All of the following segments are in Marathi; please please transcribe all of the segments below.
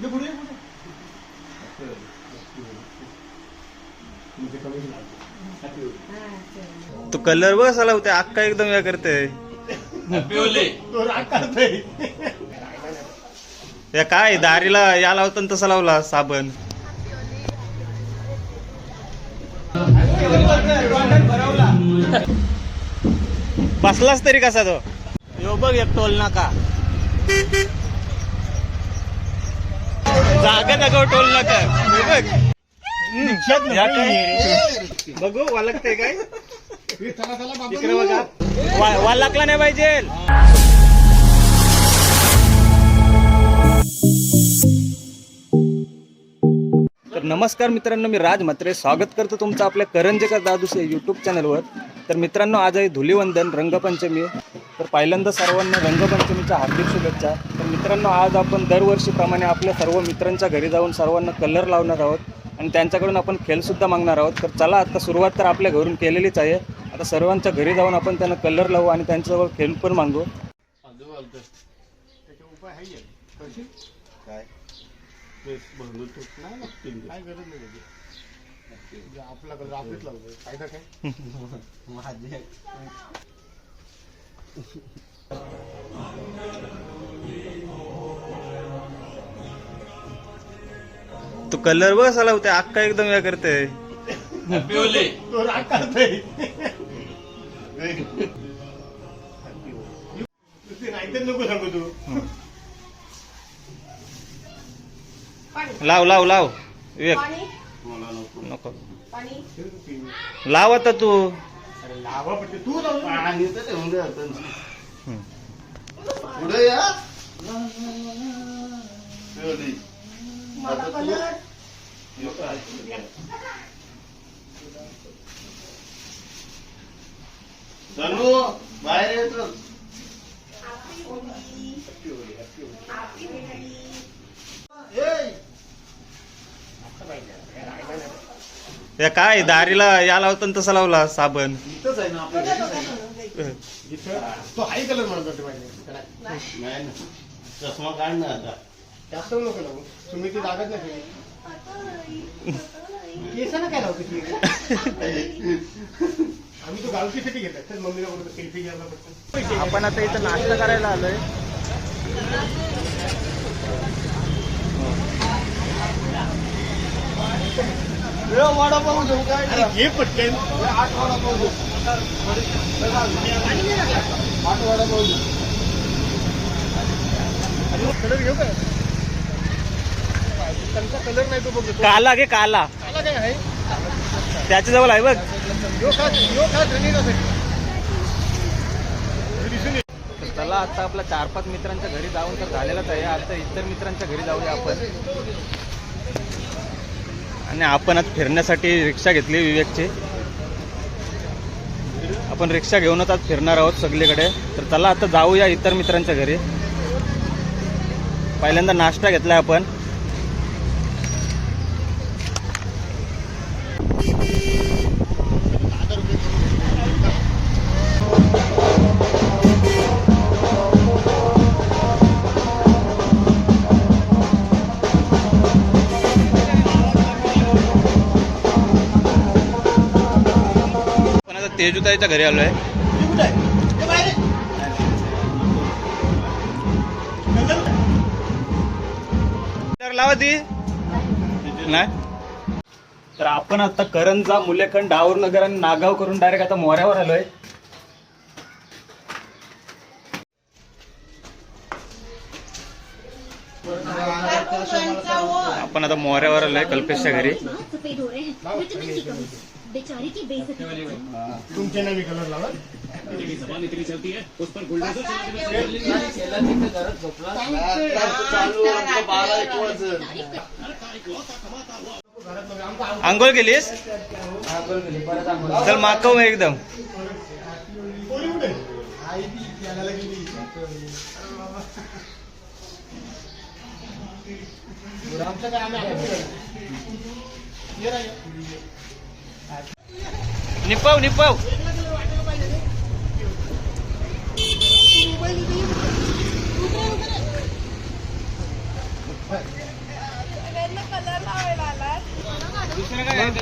ये पुढे. तू कलर बघ असा लावते अक्का एकदम या करते. या काय दारीला या लावताना तसा लावला साबण. बसलाच तरी कसा तो? यो बघ एक टोल नाका. जागा जागा टोल नाका. बघ. या काय बघू वालकते काय? हे. इकडे बघा. वा- वालकला नाही पाहिजे. तर नमस्कार मित्रांनो मी राज म्हात्रे. स्वागत करतो तुमचं आपल्या करंजेकर दादूस या यूट्यूब चॅनलवर तर मित्रांनो आज आहे धुलीवंदन रंगपंचमी. तर पहिल्यांदा सर्वांना रंगपंचमीच्या हार्दिक शुभेच्छा. तर मित्रांनो आज आपण दरवर्षीप्रमाणे आपल्या सर्व मित्रांच्या घरी जाऊन सर्वांना कलर लावणार आहोत आणि त्यांच्याकडून आपण खेळसुद्धा मागणार आहोत. तर चला आता सुरुवात तर आपल्या घरून केलेलीच आहे. आता सर्वांच्या घरी जाऊन आपण त्यांना कलर लावू आणि त्यांच्याजवळ खेळ पण मागू. आपला कलर लावतो फायदा काय? तू कलर बघ असा लावते अक्का एकदम या करते. नको सांगू तू. लाव लाव लाव. विवेक मला नको. लाव आता तू. अरे लावा पडते तू लाव ना. हम्म. मला कलर बाहेर येतो आपली होळी आपली होळी या काय दारीला या लावताना तसा लावला साबण. इथंच आहे ना आपल्या बघा, घरीच बघा, आहे. बघा, बघा. इथं? तो हाय कलर म्हणत होते पाहिजे त्याला नाही. ना चष्मा काढ ना आता. जास्त नको लावू. तुम्ही ती नाही काय लावते ती? आम्ही तो गावकीसाठी घेतात तर मम्मीला बोलतो सेल्फी घ्यायला आपण आता इथं नाश्ता करायला आलोय. वडापाव घेऊ काय अरे घे पटकन. आठ वडापाव घेऊ. आठ वडापाव घेऊ. कलर घेऊ का त्यांचा कलर नाही तो बघतो. काला घे काला. आला काय आहे? त्याच्याजवळ आहे बघ. यो चला आता आपल्या चार पाच मित्रांच्या घरी जाऊन तर झालेलाच आहे आता इतर मित्रांच्या घरी जाऊया आपण. आणि आपण आज फिरण्यासाठी रिक्षा घेतली विवेकची. आपण रिक्षा घेऊनच आज फिरणार आहोत सगळीकडे. तर चला आता जाऊया इतर मित्रांच्या घरी. पहिल्यांदा नाश्ता घेतलाय आपण. तेजुताईच्या घरी आलोय. तर लावा ती. नाही. तर आपण आता करंजा मुलेखंड डाऊर नगर आणि नागाव करून डायरेक्ट आता मोऱ्यावर आलोय. आपण आता मोऱ्यावर आलोय कल्पेशच्या घरी. हाथ सफेद हो। रहे हैं विटामिन की कमी से बेचारी की बेइज्जती तुमचे नवी कलर लावा चालू आमचं बारा एक वाजत आंघोळ केलीस चल माकव एकदम पोरी कुठे आई ती खेळायला गेली आमचं काय आम्ही आलो ये रा, ये. निपव निपव.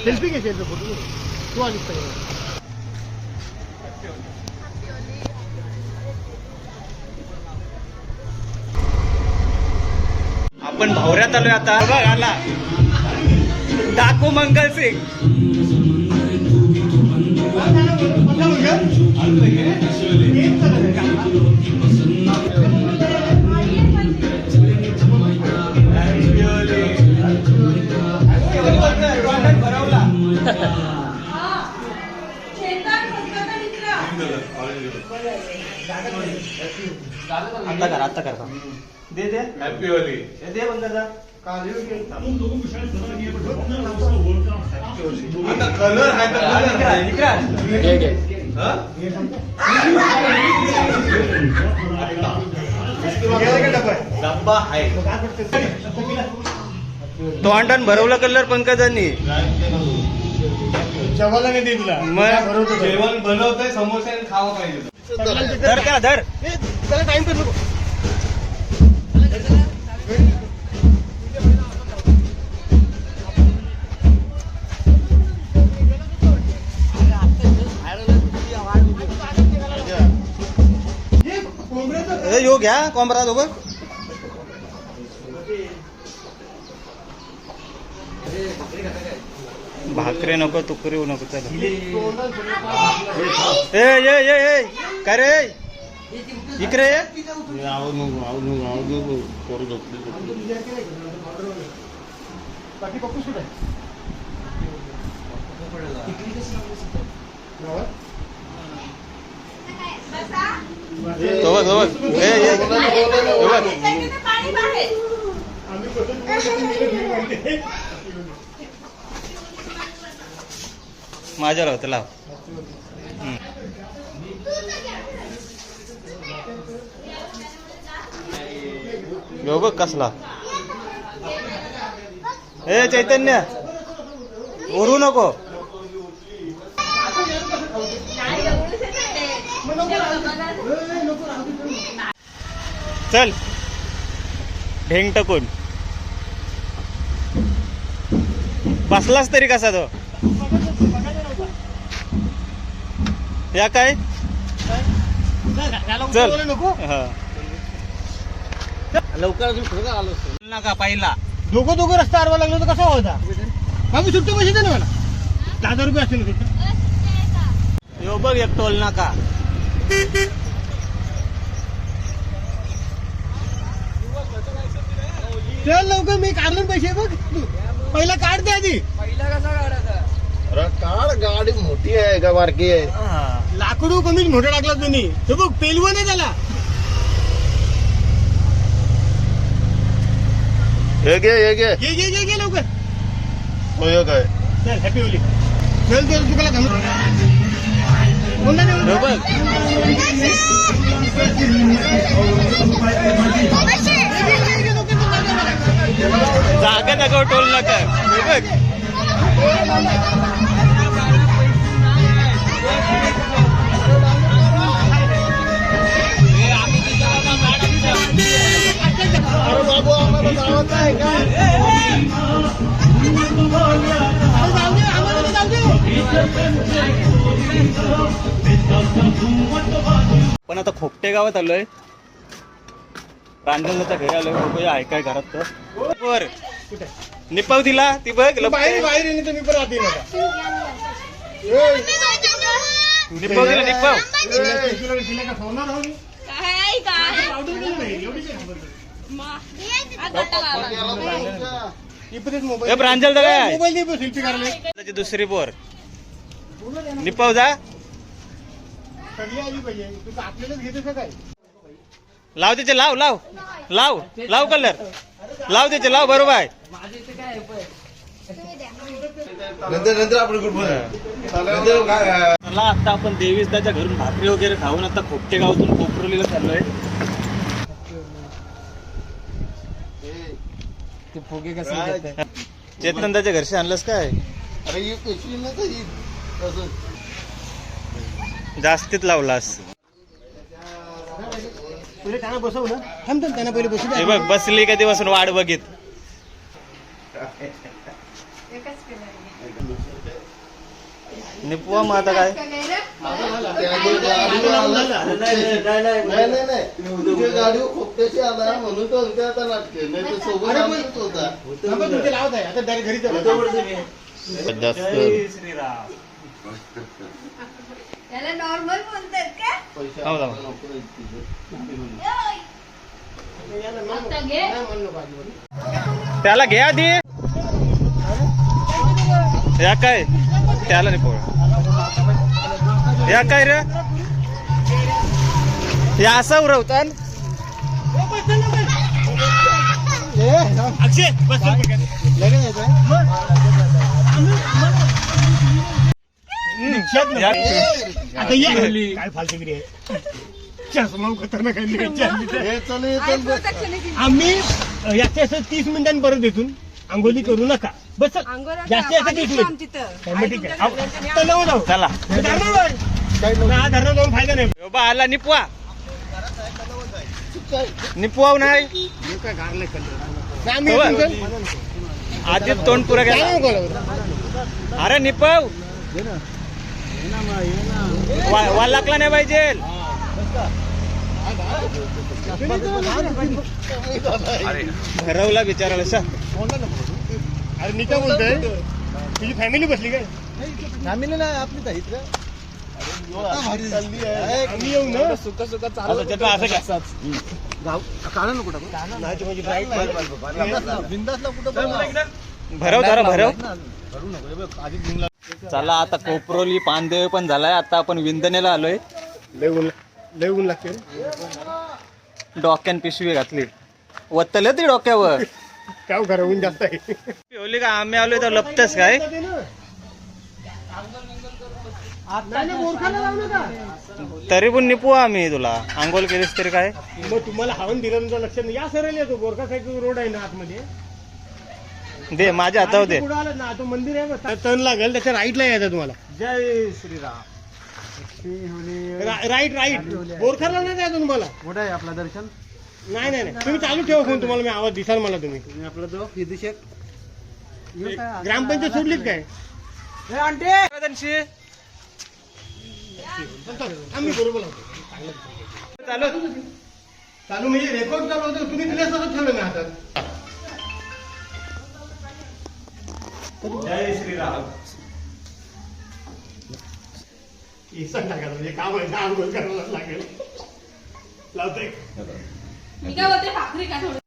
सेल्फी घ्यायची फोटो तू आलीस आपण भावऱ्यात आलोय आता. बघ आला. डाकू मंगल सिंग. आता कर आता कर दे दे. हॅपी होली हे दे बंद कलर आहे? डब्बा आहे तोंडान भरवलं कलर पंकजांनी. जेवायला नाही दे तुला. मग? जेवण बनवतंय समोसे खावा पाहिजे. धर का धर. त्याला टाइम कर नको. घ्या कोंबरा दोघं भाकरे नको तुकरी नको चल। ए ये ये ए काय रे? इकडे ये आवाज नको आवाज नको आवाज नको पोरं झोपली झोपली बाकी पप्पू कुठे तो बघ तो बघ ए. ये तो बघ पाणी बाहेर आम्ही माझ्यावर होतं लाव. यो बघ कसला. ए चैतन्य. ओरू नको. चल. ढेंग टकून. बसलास तरी कसा तो? या काय? चल. नको हा. लवकर नका पहिला. दोघं दोघं रस्ता अडवा लागलो तर कसा होता? बाबू सुट्टी पैसे दे ना मला. दहा हजार रुपये असतील यो बघ एक टोल नाका. चल लवकर मी काढलो पैसे बघ. पहिला काढ दे आधी. अरे कार गाडी मोठी आहे का बारकी आहे? लाकडू कमीच मोठा टाकला तुम्ही. हे बघ पेलवं नाही त्याला. हे घे हे घे. घे घे घे घे लवकर. होय काय? चल हॅपी होली. चल चल तुला बघ जागा नका टोल नका. बघ. पण आता खोपटे गावात आलोय. रांजणाच्या घरी आलोय. बघूया आहे काय घरात तर. वर. निपाव दिला ती बघ बाहेर. बाहेर येणे मी पण आता निपाव दिला निपाव. प्रांजल तर काय? त्याची दुसरी पोर. निपाव जा. सगळी आली पाहिजे? आपल्यालाच काय? लाव त्याचे लाव लाव. लाव लाव कलर लाव त्याचे लाव बरोबर आहे. नंतर नंतर आपण कुठं नंतर काय चला आता आपण देवीसदाच्या घरून भाकरी वगैरे खाऊन आता खोपटे गावातून कोपरोलीला चाललोय. चेतनदाच्या घरशी आणलंस काय? अरे ही ना ही. जास्तीत लावलास. पहिले त्यांना बसव ना थांब थांब त्यांना पहिले बसू हे दे बघ बसली कधी बसून वाट बघित? निपवा मग आता काय? नाही नाही नाही. तुझ्या गाडीवर खोकत्याची आला म्हणून तो उद्या आता नाटके नाही तर सोबत अरे पण- आणायचं होता नका तुमचे लावत आहे आता direct घरी चला. जास्त जय श्रीराम त्याला नॉर्मल बोलतात का? पैसे हो. त्याला घे आधी. या काय? त्याला नाही पोळ या काय रे? या असं उरवतात या- आता ये. काय फालतूगिरी आहे? चष्मा खतरनाक आहे नाही, चालली हे चल हे. आम्ही असं तीस मिनिटांपर्यंत येथून आंघोळी करू नका. बस. जास्तीत जास्त तीस मिनिट. ठीक आहे. आव- आता नऊ जाऊ. चला. धरणावर. हा, धरणावर जाऊन फायदा नाही. यो बा आला निपवा. निपवाव नाही. हे. आधी तोंड पुरा गेला. अरे निपव. वा वा लागला नाही पाहिजे. भरवला बिचाराला सा. अरे मी काय बोलतोय. तुझी फॅमिली बसली काय? फॅमिली नाही आपली तर इथं. आम्ही येऊ ना. कुठं भरव जरा भरव. चला आता कोपरोली पानदेव पण झालाय. आता आपण विंदनेला आलोय. लय ऊन लागते. डोक्यान पिशवी घातली. वत्तल ती डोक्यावर. काय ऊन जास्त आहे. पिवली का? आम्ही आलोय तर लपतस काय. तरी पण निपू आम्ही तुला. आंघोळ केलीस तरी काय? मग तुम्हाला हवन दिलं तुमचं लक्षात नाही. या सरळ येतो. गोरखा साईड रोड आहे ना आतमध्ये. दे माझ्या हातावर दे. पुढे आलं? ना तो मंदिर आहे बघ. टर्न लागेल त्याच्या राईटला यायचं तुम्हाला. जय श्रीराम. रा- राईट राईट गोरखाला नाही जायचं तुम्हाला. कुठं आहे आपला दर्शन? नाही नाही नाही. तुम्ही चालू ठेवा फोन तुम्हाला मी आवाज दिसाल मला तुम्ही. आपला तो विदुषक. ग्रामपंचायत सोडलीत काय? आम्ही बरोबर. चालू. चालू म्हणजे रेकॉर्ड चालू होतं तुम्ही दिले तसं ठेवलं मी हातात. जय श्रीराम. इसन टाकायचं म्हणजे काम आहे आंघोळ करायला लागेल? लावतोय मी काय बोलते? भाकरी का थोडी?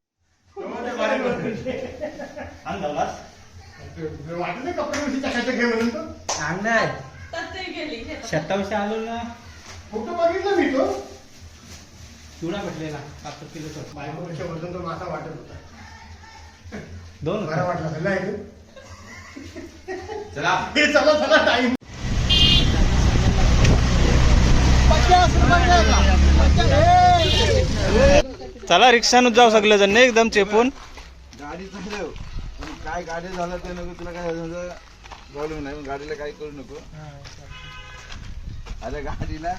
वाटलं नाही कपडे उशी टाकायचं घे म्हणून तो? तर ते गेली शतावशी आलो ना. फोटो बघितला मी तो. चिवडा भेटलेला पाच किलो बायकोपेक्षा वजन तो मासा वाटत होता. दोन बरा वाटला चला. हे चला चला टाइम चला रिक्षानच जाऊ सगळे जण एकदम चेपून. गाडी चालव पण काय गाडी झालं ते नको तुला काय झालं प्रॉब्लेम नाही. पण गाडीला काय करू नको. अरे गाडीला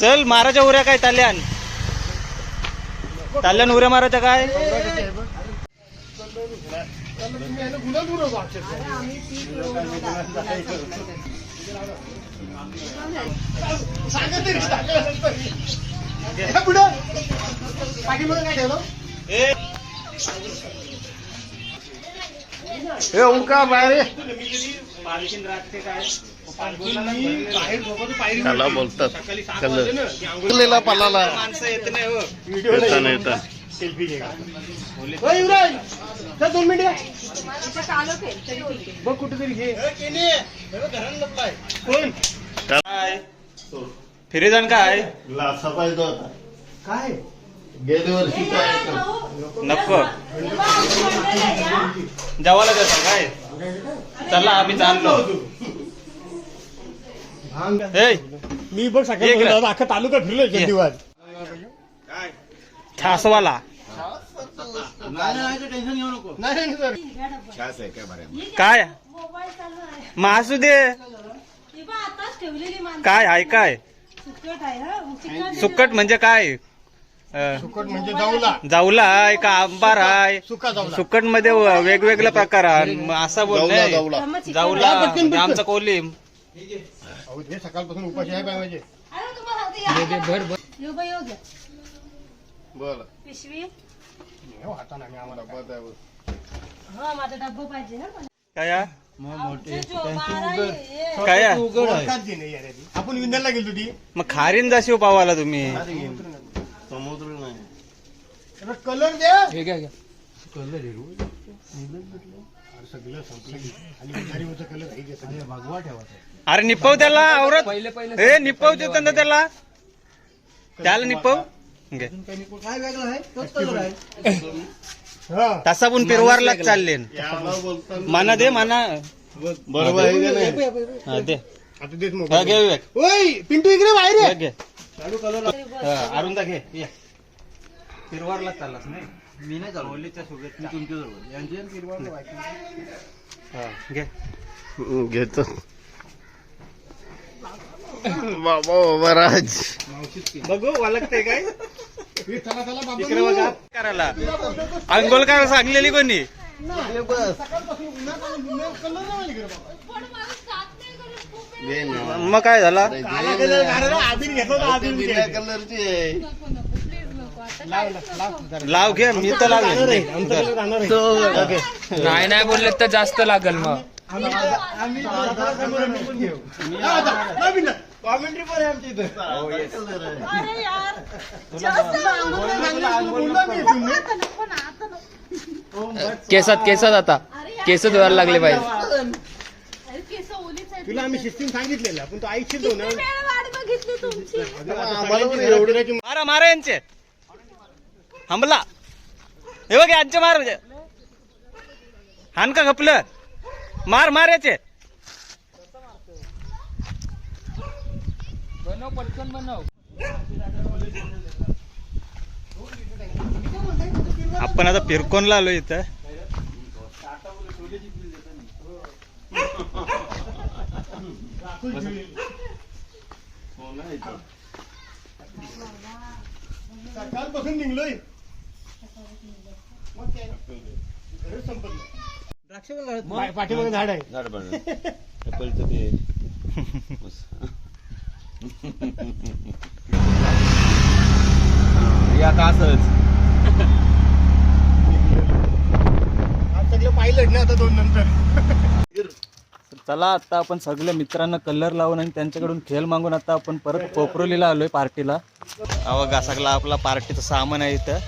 चल माराच्या उऱ्या काय ताल्यान. माराच्या काय सांगा तरी सांगा तरी. हे पुढं पाठीमागं काय त्याला बोलतात. सकाळी सात वाजले ना, की आंघोळ- उरलेला पालाला माणसं येत नाही व्हिडिओ नाही सेल्फी घे ओ, युवराज चल दोन मिनिट. बघ कुठेतरी काय फिरेजान काय? काय गेल्या. नको. जेवायला जातो काय? चला आम्ही जाणलो मी बघ सकाळी अख्खा तालुका फिरलोय ये. दिवस. ठासवाला. नाही नाही टेन्शन घेऊ नको नाही नाही, सर काय? मोबाईल चालू आहे मग असू दे काय? आहे काय? सुकट हा म्हणजे काय? सुकट म्हणजे जाऊला. जाऊला आहे का? आंबार आहे सुकटमध्ये वेगवेगळे प्रकार असा बोल जाऊला आमचा कोलिम अहो सकाळपासून उपाशी आहे पाहिजे अरे तुम्हाला होती यो बाई यो घ्या. बरं. पिशवी. हो हाताने आम्ही आम्हाला. डब्बा द्यावं. हा माझा डब्बा पाहिजे ना मला. काय? हा? आमचे जो बारा हे. काय? हा? ओळखात जी नाही यार ती. आपण विंध्याला गेलो ती मग खारीन जाशी पावाला तुम्ही. समुद्र नाही. कलर द्या. कलर सगळं संपलं. आणि उधारीवरचा कलर आहे की सगळं. भागवा ठेवायचा अरे निपव त्याला आवरत हे निपव देतो ना त्याला. त्याला निपव घे. हा तसा पण पिरवारलाच चालले. माना दे माना. बरोबर आहे का नाही? हा, दे. आता देत हा, मोबाईल घे. विवेक ओय पिंटू इकडे बाहेर ये. घे, घे. हा, अरुंदा घे ये. पिरवारलाच चाललास नाही? मी नाही चालू हा, घे. हम्म, घेतो. बाबा बाबा राज बघू ओळखते काय? इकडे बघा. करायला. अंघोळ काय सांगलेली कोणी. मग काय झाला? लाव घे मी तर आहे. नाही नाही बोलले तर जास्त लागल मग. आम्ही आम्ही पण घेऊ हा. कॉमेंट्री पण आहे इथं अरे यार नको ना आता नको केसात केसात आता केस धुवायला लागले पाहिजे अरे केस ओलीच आहेत तुला आम्ही शिस्तीन सांगितलेलं पण तो ऐकशील तो ना किती वेळ वाट बघितली तुमची आम्हाला पण एवढं मारा मारा यांचे हमला हे बघ यांचे मार हान का खपलं मार मार याचे. बनव पटकन बनव. आपण आता फिरकोनला आलो इथं. सकाळपासून निघलोय. मग काय? घरच संपत नाही. पा- पाठीमागे झाड आहे. झाड पाडलं ऍपलचं ते या का असंच. आज सगळं पाहिलं ना आता दोन नंतर. चला आता आपण सगळ्या मित्रांना कलर लावून आणि त्यांच्याकडून खेळ मागून आता आपण परत कोपरोलीला आलोय पार्टीला. अवघा सगळा आपला पार्टीचं सामान आहे इथं.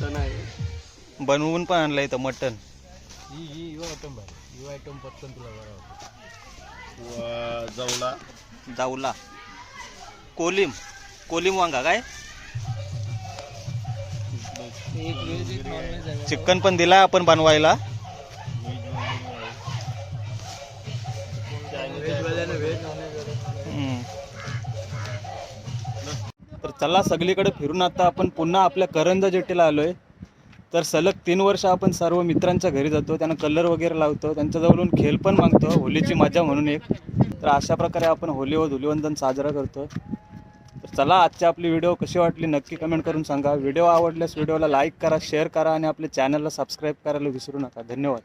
मटण आहे. बनवून पण आणलं इथं मटन व जवला. जाऊला कोलिम. कोलिम वांगा काय? चिकन पण दिला आपण बनवायला. चला सगळीकडे फिरून आता आपण पुन्हा आपल्या करंजा जेटीला आलोय. तर सलग तीन वर्ष आपण सर्व मित्रांच्या घरी जातो त्यांना कलर वगैरे लावतो त्यांच्याजवळून खेळ पण मागतो होलीची मजा म्हणून एक. तर अशा प्रकारे आपण होली व धुलिवंदन साजरा करतो. तर चला आजची आपली व्हिडिओ कशी वाटली नक्की कमेंट करून सांगा. व्हिडिओ आवडल्यास व्हिडिओला लाईक करा शेअर करा आणि आपल्या चॅनलला सबस्क्राईब करायला विसरू नका. धन्यवाद.